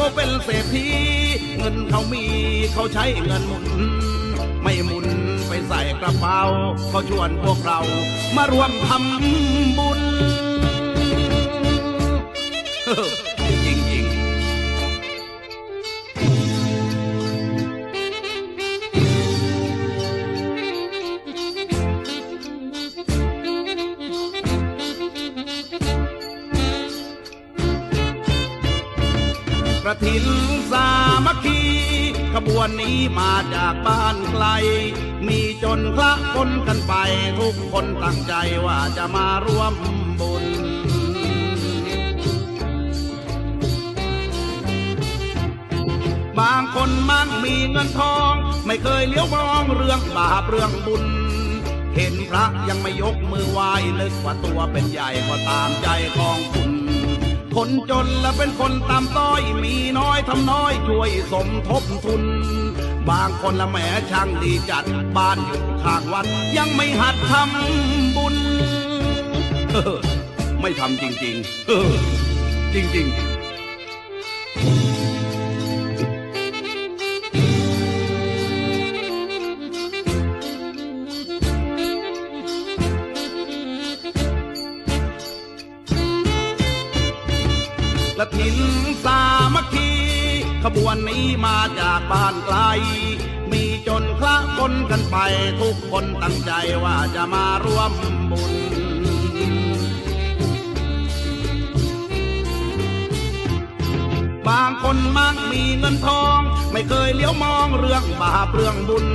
เขาเป็นเศรษฐีเงินเขามีเขาใช้เงินหมุน ไม่หมุนไปใส่กระเป๋าเขาชวนพวกเรามารวมทำบุญ ระถินสามัคคีขบวนนี้มาจากบ้านไกล มีจนคละคนกันไป ทุกคนตั้งใจว่าจะมาร่วมบุญ บางคนมั่งมีเงินทอง ไม่เคยเลี้ยวมองเรื่องบาปเรื่องบุญ เห็นพระยังไม่ยกมือไหว้นึกว่าตัวเป็นใหญ่ก็ตามใจของคุณ คนจนและเป็นคนตามต้อยมีน้อยทำน้อยช่วยสมทบทุน บางคนละแหมช่างดีจัดบ้านอยู่ข้างวัด ยังไม่หัดทำบุญ ไม่ทำจริง ๆ จริง ๆ กระถินสามัคคีขบวนนี้มาจากบ้านไกล มีจนคละคนกันไปทุกคนตั้งใจว่าจะมาร่วมบุญ บางคนมั่งมีเงินทอง ไม่เคยเลี้ยวมองเรื่องบาปเรื่องบุญ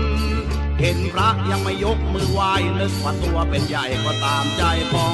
เห็นพระยังไม่ยกมือไหว้นึกว่าตัวเป็นใหญ่ก็ตามใจของ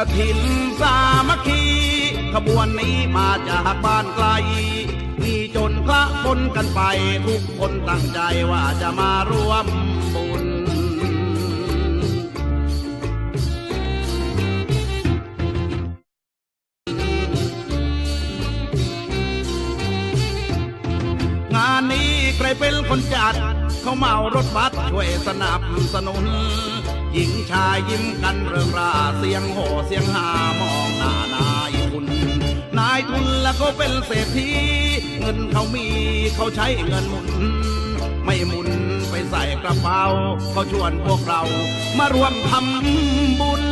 กระถินสามัคคีขบวนนี้มาจากบ้านไกล มีจนคละคนกันไป ทุกคนตั้งใจว่าจะมาร่วมบุญงานนี้ใครเป็นคนจัด เขาเมารถบัสช่วยสนับสนุน หญิงชายยิ้มกันเริงราเสียงโห่เสียงหามองหน้านายทุน นายทุนแล้วก็เป็นเศรษฐีเงินเขามีเขาใช้เงินหมุน ไม่หมุนไปใส่กระเป๋าเขาชวนพวกเรามารวมทำบุญ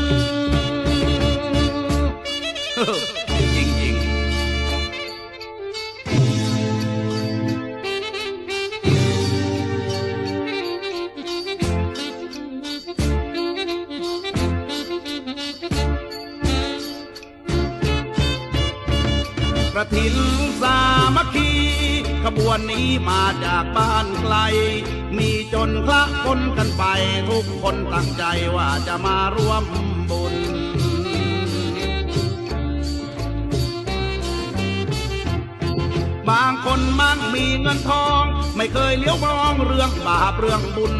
ระถินสามัคคีขบวนนี้มาจากบ้านไกล มีจนคละคนกันไป ทุกคนตั้งใจว่าจะมาร่วมบุญ บางคนมั่งมีเงินทอง ไม่เคยเลี้ยวมองเรื่องบาปเรื่องบุญ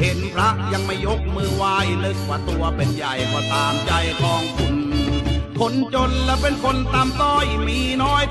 เห็นพระยังไม่ยกมือไหว้นึกว่าตัวเป็นใหญ่ก็ตามใจของคุณ คนจนและเป็นคนตามต้อยมีน้อย